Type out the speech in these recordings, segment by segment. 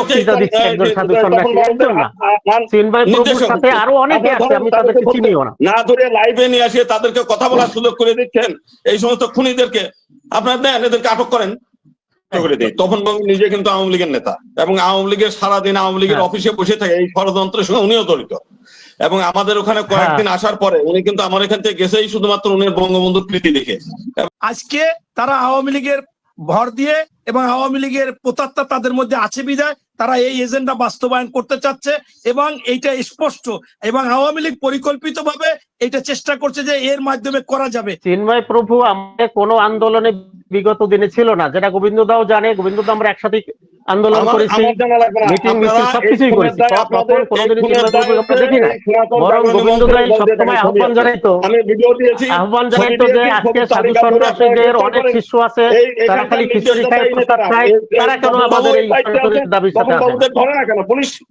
বক্তৃতা দিচ্ছে একজন সাধু সন্ন্যাসী একজন না। চিন্ময় প্রভুর সাথে আরও অনেকে আছে আমি তাদেরকে চিনিও না। না ধরে লাইভে নিয়ে আসে তাদেরকে কথা বলার সুযোগ করে দিচ্ছেন। এই সমস্ত খুনিদেরকে আপনারা দেন এদেরকে আটক করেন। করে তখন নিজে কিন্তু আওয়ামী লীগের নেতা এবং আওয়ামী লীগের সারাদিন আওয়ামী লীগের হ্যাঁ। অফিসে বসে থাকে এই ষড়যন্ত্রের সঙ্গে উনিও জড়িত। এবং আমাদের ওখানে কয়েকদিন আসার পরে উনি কিন্তু আমার এখান থেকে গেছেই শুধুমাত্র উনি বঙ্গবন্ধুর প্রীতি দেখে। আজকে তারা আওয়ামী লীগের ভর দিয়ে এবং আওয়ামী লীগের প্রতাত্মা তাদের মধ্যে আছে বিধায় তারা এই এজেন্ডা বাস্তবায়ন করতে চাচ্ছে এবং এইটা স্পষ্ট এবং আওয়ামী লীগ পরিকল্পিতভাবে এটা চেষ্টা করছে যে এর মাধ্যমে করা যাবে। চিন্ময় প্রভু, আমাদের কোনো আন্দোলনে বিগত দিনে ছিল না। যেটা গোবিন্দ দাও জানে গোবিন্দ দা আমরা একসাথে আন্দোলন করেছি। মিটিং মিছিল সবকিছুই করেছি। তখন আপনাদের- কোনোদিনই আমরা দেখি না। বরং গোবিন্দ দাই সবসময় আহ্বান জানাইতো আমি ভিডিও দিয়েছি। আহ্বান জানাইতো যে আজকে সাধু করে সন্ন্যাসীদের অনেক। শিষ্য আছে তারা খালি খিচুড়ি নির্দেশদাতা খায় এই প্রসাদ খায়। এই- এই তারা কেন আমাদের এই আছে, দাবির সাথে ধরে না কেন পুলিশ।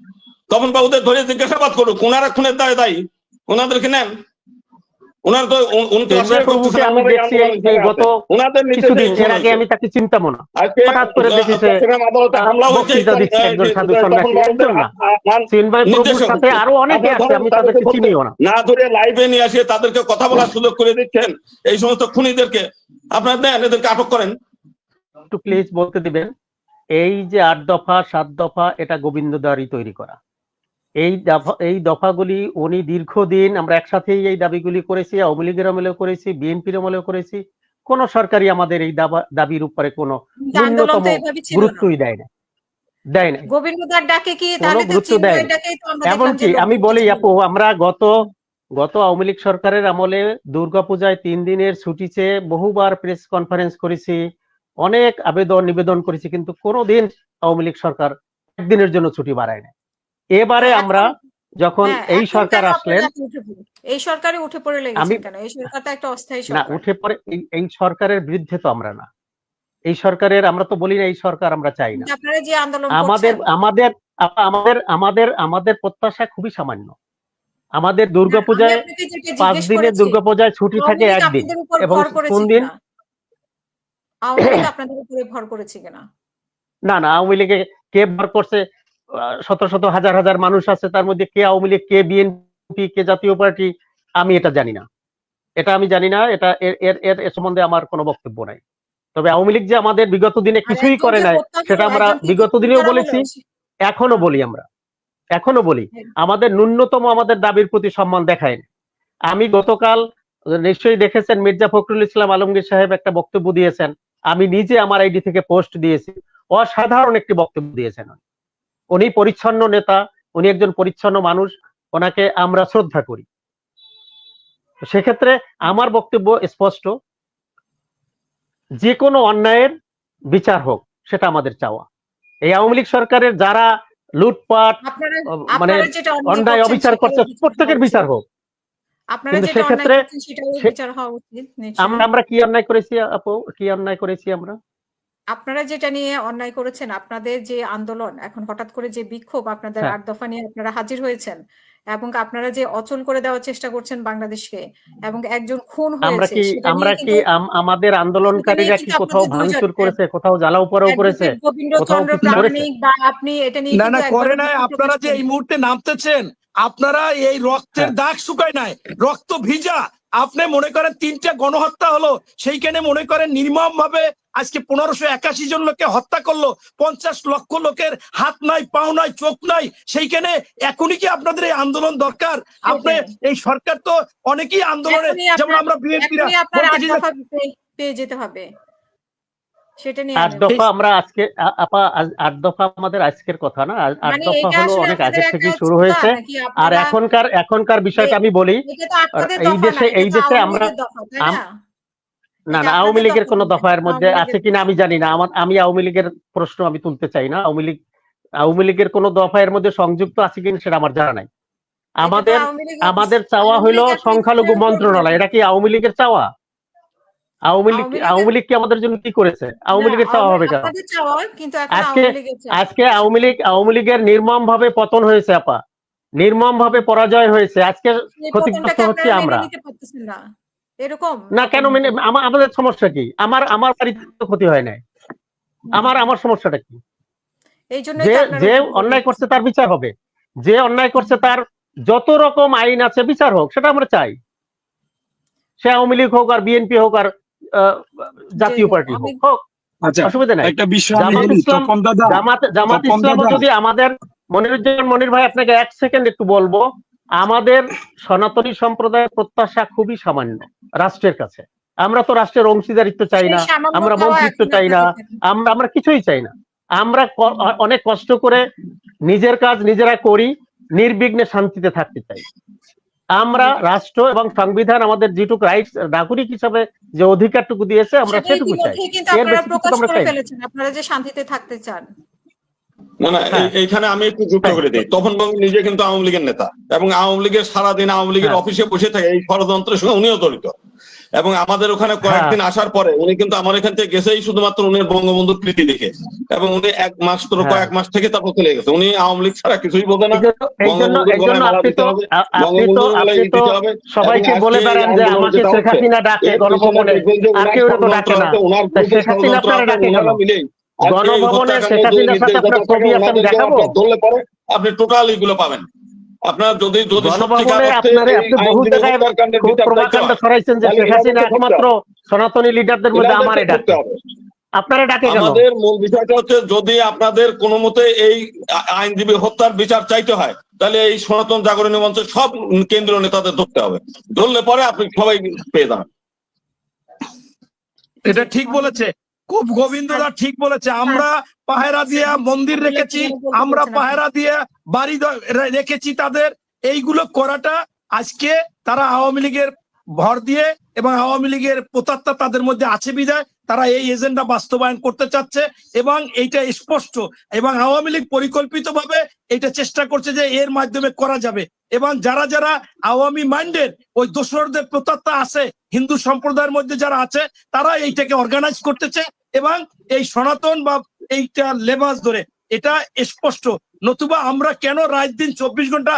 তপন বাবুদের ধরে জিজ্ঞাসাবাদ করুক ওনারা খুনের দায় দায়ী ওনাদেরকে নেন। ওনার তো আমি দেখছি যে গত কিছুদিন এর আগে আমি তাকে চিন্তাম না। হঠাৎ করে দেখি যে, চট্টগ্রাম আদালতে হামলা হয়েছে বক্তৃতা দিচ্ছে একজন সাধু সন্ন্যাসী, একজন না। চিন্ময় প্রভুর সাথে আরও অনেকে আছে আমি তাদেরকে চিনিও না। না ধরে লাইভে নিয়ে আসে তাদেরকে কথা বলার সুযোগ করে দিচ্ছেন। এই সমস্ত খুনিদেরকে আপনারা দেন এদেরকে আটক করেন। একটু প্লিজ বলতে দিবেন এই যে আট দফা সাত দফা এটা গোবিন্দ দাঁড়ি তৈরি করা। এই দফা এই দফাগুলি উনি দীর্ঘদিন আমরা একসাথেই এই দাবিগুলি করেছি আওয়ামী লীগের আমলেও করেছি বিএনপির আমলেও করেছি। কোন সরকারই আমাদের এই দাবা- দাবির উপরে কোনো ন্যূনতম গুরুত্বই দেয় না। দেয় না। গোবিন্দদার ডাকে কি তাহলে গুরুত্ব এমনকি আমি বলি আপু আমরা গত গত আওয়ামী লীগ সরকারের আমলে দুর্গাপূজায় তিন দিনের ছুটি চেয়ে বহুবার প্রেস কনফারেন্স করেছি অনেক আবেদন নিবেদন করেছি কিন্তু কোনোদিন আওয়ামী লীগ সরকার একদিনের জন্য ছুটি বাড়ায় না এবারে আমরা যখন হ্যাঁ, এই সরকার আসলেন এই সরকারে উঠে পড়ে লেগেছেন আমি- কেন এই সরকার তো একটা অস্থায়ী সরকার। না উঠে পড়ে এই সরকারের বিরুদ্ধে তো আমরা না। এই সরকারের আমরা তো বলি না এই সরকার আমরা চাই না। আপনারা যে আন্দোলন আমাদের আমাদের আমাদের আমাদের আমাদের প্রত্যাশা খুবই সামান্য। আমাদের আমি দুর্গাপূজায় পাঁচ দিনের দুর্গাপূজায় ছুটি থাকে একদিন এবং কোন? দিন আওয়ামী লীগ আপনাদের উপরে ভর করেছে কিনা? না না আওয়ামী লীগে কে ভর করছে? শত শত হাজার হাজার মানুষ আছে তার মধ্যে কে আওয়ামী লীগ কে বিএনপি কে জাতীয় পার্টি আমি এটা জানি না। এটা আমি জানি না এটা এর এর সম্বন্ধে আমার কোনো বক্তব্য নাই। তবে আওয়ামী লীগ যে আমাদের বিগত দিনে কিছুই করে নাই সেটা আমরা বিগত দিনেও বলেছি এখনও বলি আমরা এখনও বলি। হ্যাঁ। আমাদের ন্যূনতম আমাদের দাবির প্রতি সম্মান দেখায়নি। আমি গতকাল নিশ্চয়ই দেখেছেন মির্জা ফখরুল ইসলাম আলমগীর সাহেব একটা বক্তব্য দিয়েছেন। আমি নিজে আমার আইডি থেকে পোস্ট দিয়েছি। অসাধারণ একটি বক্তব্য দিয়েছেন উনি। পরিচ্ছন্ন নেতা উনি একজন পরিচ্ছন্ন মানুষ ওনাকে আমরা শ্রদ্ধা করি। সেক্ষেত্রে আমার বক্তব্য স্পষ্ট যে কোনো অন্যায়ের বিচার হোক সেটা আমাদের চাওয়া। এই আওয়ামী লীগ সরকারের যারা লুটপাট মানে অন্যায় অবিচার করছে প্রত্যেকের বিচার হোক। কিন্তু সেক্ষেত্রে আমরা কি অন্যায় করেছি আপু? কি অন্যায় করেছি আমরা? আপনারা যেটা নিয়ে অন্যায় করেছেন আপনাদের যে আন্দোলন এখন হঠাৎ করে যে বিক্ষোভ আপনাদের হ্যাঁ। আট দফা নিয়ে আপনারা হাজির হয়েছেন এবং আপনারা যে অচল করে দেওয়ার চেষ্টা করছেন বাংলাদেশকে এবং একজন খুন আমরা হয়েছে কি আমরা কি আমাদের আন্দোলনকারীরা কি কোথাও ভাঙচুর করেছে কোথাও জ্বালাও পোড়াও করেছে অ্যাডভোকেট কোথাও কিছু করেছে? প্রামাণিক বা আপনি এটা নিয়ে না না করে নাই আপনারা যে এই মুহূর্তে নামতেছেন আপনারা এই রক্তের হ্যাঁ। দাগ শুকায় নাই রক্ত ভিজা আপনি মনে করেন তিনটা গণহত্যা হলো সেইখানে মনে করেন নির্মম ভাবে আজকে পনেরোশো একাশি জন লোককে হত্যা করল পঞ্চাশ লক্ষ লোকের হাত নাই পাও নাই চোখ নাই সেইখানে এখনই কি আপনাদের এই আন্দোলন দরকার? আপনি এই সরকার তো অনেকেই আন্দোলনে যেমন আমরা বিএনপিরা পেয়ে- পেয়ে যেতে হবে। সেটা নিয়ে আট দফা আমরা আজকে আপা আট দফা আমাদের আজকের কথা না? আট মানে দফা হলো অনেক আগে থেকে শুরু হয়েছে। আর এখনকার এখনকার বিষয়টা আমি বলি। এই দেশে এই দেশে আমরা না? না আওয়ামী লীগের কোন না, দফার মধ্যে আছে কিনা আমি জানি না। আমার আমি আওয়ামী লীগের প্রশ্ন আমি তুলতে চাই না। আওয়ামী লীগ আওয়ামী লীগের কোন দফায়ের মধ্যে সংযুক্ত আছে কিনা সেটা আমার জানা নাই। আমাদের আমাদের চাওয়া হইল সংখ্যালঘু মন্ত্রণালয়। এটা কি আওয়ামী লীগের চাওয়া? আওয়ামী লীগ আওয়ামী লীগ কি আমাদের জন্য কি করেছে? আওয়ামী লীগের চাওয়া হবে কেন? আজকে আজকে আওয়ামী লীগ আওয়ামী লীগের নির্মম ভাবে পতন হয়েছে আপা। নির্মম ভাবে পরাজয় হয়েছে। আজকে ক্ষতিগ্রস্ত হচ্ছি আমরা। এরকম? না কেন মেনে আমাদের সমস্যা কি? আমার আমার বাড়িতে ক্ষতি হয় নাই। আমার আমার সমস্যাটা কি? এই যে যে অন্যায় করছে তার বিচার হবে। যে অন্যায় করছে তার যত রকম আইন আছে বিচার হোক সেটা আমরা চাই। সে আওয়ামী লীগ হোক আর বিএনপি হোক আর জাতীয় পার্টি হোক হোক আচ্ছা অসুবিধা নাই। একটা বিষয় জামাত ইসলাম- জামাত জামাত ইসলাম যদি আমাদের মনিরুজ্জামান মনির ভাই আপনাকে এক সেকেন্ড একটু বলব আমাদের সনাতনী সম্প্রদায়ের প্রত্যাশা খুবই সামান্য রাষ্ট্রের কাছে। আমরা তো রাষ্ট্রের অংশীদারিত্ব চাই না আমরা মন্ত্রিত্ব চাই না আমরা আমরা কিছুই চাই না। আমরা অনেক কষ্ট করে নিজের কাজ নিজেরা করি নির্বিঘ্নে শান্তিতে থাকতে চাই। আমরা রাষ্ট্র এবং সংবিধান আমাদের যেটুকু রাইটস নাগরিক হিসাবে যে অধিকারটুকু দিয়েছে আমরা সেটুকু চাই এর আপনারা বেশি কিছু আমরা চাই আপনারা যে শান্তিতে থাকতে চান না না হ্যাঁ। এইখানে আমি একটু যুক্ত হ্যাঁ। করে দিই তখন বাবু নিজে কিন্তু আওয়ামী লীগের নেতা এবং আওয়ামী লীগের সারাদিন আওয়ামী লীগের হ্যাঁ। অফিসে বসে থাকে এই ষড়যন্ত্রের সঙ্গে উনিও জড়িত এবং আমাদের ওখানে কয়েকদিন আসার পরে উনি কিন্তু আমার এখান থেকে গেছেই শুধুমাত্র উনি বঙ্গবন্ধুর কৃতি দেখে। এবং উনি এক মাস তো হ্যাঁ। কয়েক মাস থেকে তারপর চলে গেছে। উনি আওয়ামী লীগ ছাড়া কিছুই বোঝে না। সবাইকে বলে বেড়ান যে আমাকে শেখ হাসিনা ডাকে গণভবনে। আর কেউ তো ডাকে না। শেখ হাসিনা আপনারা ডাকে গণভবনে শেখ হাসিনার সাথে আপনার ছবি আছে, আমি দেখাবো? আপনি টোটাল এগুলো পাবেন। আপনার যদি বহু জায়গায় ছড়াইছেন যে শেখ হাসিনা একমাত্র সনাতনী লিডারদের মধ্যে এনাদেরকে আমারে করতে ডাকে হবে। আপনারা ডাকে কেন? আমাদের মূল বিষয়টা হচ্ছে যদি আপনাদের কোনো মতে এই আইনজীবী হত্যার বিচার চাইতে হয় তাহলে এই সনাতন জাগরণী মঞ্চের সব কেন্দ্রীয় নেতাদের ধরতে হবে। ধরলে পরে আপনি সবাই পেয়ে যান এটা ঠিক বলেছে। খুব গোবিন্দদা ঠিক বলেছে আমরা পাহেরা দিয়ে মন্দির রেখেছি আমরা পাহেরা দিয়ে বাড়ি রেখেছি তাদের এইগুলো করাটা আজকে তারা আওয়ামী লীগের ভর দিয়ে এবং আওয়ামী লীগের প্রতাত্তা তাদের মধ্যে আছে বিদায় তারা এই এজেন্ডা বাস্তবায়ন করতে চাচ্ছে এবং এইটা স্পষ্ট এবং আওয়ামী লীগ পরিকল্পিতভাবে এটা চেষ্টা করছে যে এর মাধ্যমে করা যাবে এবং যারা যারা আওয়ামী মাইন্ডের ওই দোসরদের প্রতাত্তা আছে হিন্দু সম্প্রদায়ের মধ্যে যারা আছে তারা এইটাকে অর্গানাইজ করতেছে এবং এই সনাতন বা এইটা লেবাস ধরে, এটা স্পষ্ট। নতুবা আমরা কেন রাত দিন চব্বিশ ঘণ্টা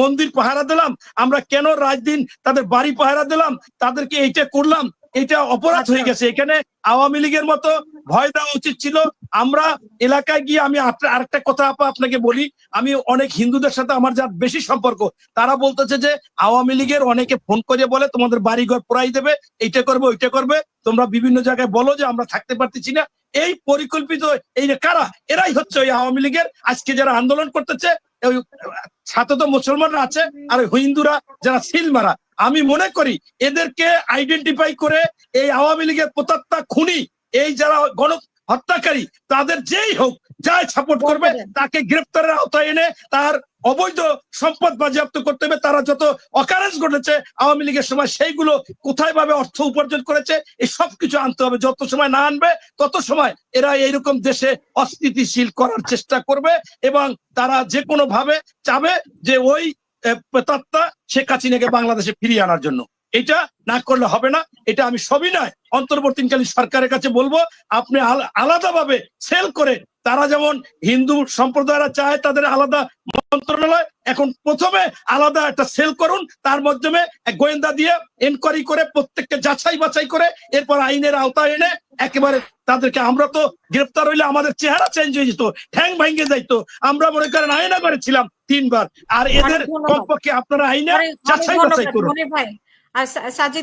মন্দির পাহারা দিলাম? আমরা কেন রাত দিন তাদের বাড়ি পাহারা দিলাম? তাদেরকে এইটা করলাম? এটা অপরাধ হয়ে গেছে। এখানে আওয়ামী লীগের মতো ভয় দেওয়া উচিত ছিল। আমরা এলাকায় গিয়ে আমি আরেকটা কথা আপা আপনাকে বলি। আমি অনেক হিন্দুদের সাথে আমার যার বেশি সম্পর্ক তারা বলতেছে যে আওয়ামী লীগের অনেকে ফোন করে বলে তোমাদের বাড়িঘর পোড়াই দেবে এইটা করবে ওইটা করবে। তোমরা বিভিন্ন জায়গায় বলো যে আমরা থাকতে পারতেছি না। এই পরিকল্পিত এই যে কারা এরাই হচ্ছে ওই আওয়ামী লীগের আজকে যারা আন্দোলন করতেছে ওই ছাত্র তো মুসলমানরা আছে আর ওই হিন্দুরা যারা সিল মারা। আমি মনে করি এদেরকে আইডেন্টিফাই করে এই আওয়ামী লীগের প্রতাত্তা খুনি এই যারা গণ হত্যাকারী তাদের যেই হোক যাই সাপোর্ট করবে তাকে গ্রেপ্তারের আওতায় এনে তার অবৈধ সম্পদ বাজেয়াপ্ত করতে হবে। তারা যত অকারেন্স ঘটেছে আওয়ামী লীগের সময় সেইগুলো কোথায় ভাবে অর্থ উপার্জন করেছে এই সব কিছু আনতে হবে। যত সময় না আনবে তত সময় এরা এইরকম দেশে অস্থিতিশীল করার চেষ্টা করবে এবং তারা যে কোনো ভাবে চাবে যে ওই প্রেতাত্মা শেখ হাসিনাকে বাংলাদেশে ফিরিয়ে আনার জন্য। এটা না করলে হবে না, এটা আমি সবই নয়, অন্তর্বর্তীকালীন সরকারের কাছে বলব, আপনি আলা- আলাদাভাবে সেল করে তারা যেমন হিন্দু সম্প্রদায়রা চায় তাদের আলাদা মন্ত্রণালয় এখন প্রথমে আলাদা একটা সেল করুন তার মাধ্যমে গোয়েন্দা দিয়ে এনকোয়ারি করে প্রত্যেককে যাচাই বাছাই করে এরপর আইনের আওতায় এনে একেবারে তাদেরকে আমরা তো গ্রেপ্তার হইলে আমাদের চেহারা চেঞ্জ হয়ে যেত ঠ্যাং ভাঙ্গে যাইতো। আমরা মনে করেন আয়না করেছিলাম তিনবার আর এদের কমপক্ষে আপনারা আইনা যাচাই বাছাই করুন। আর সাজিদ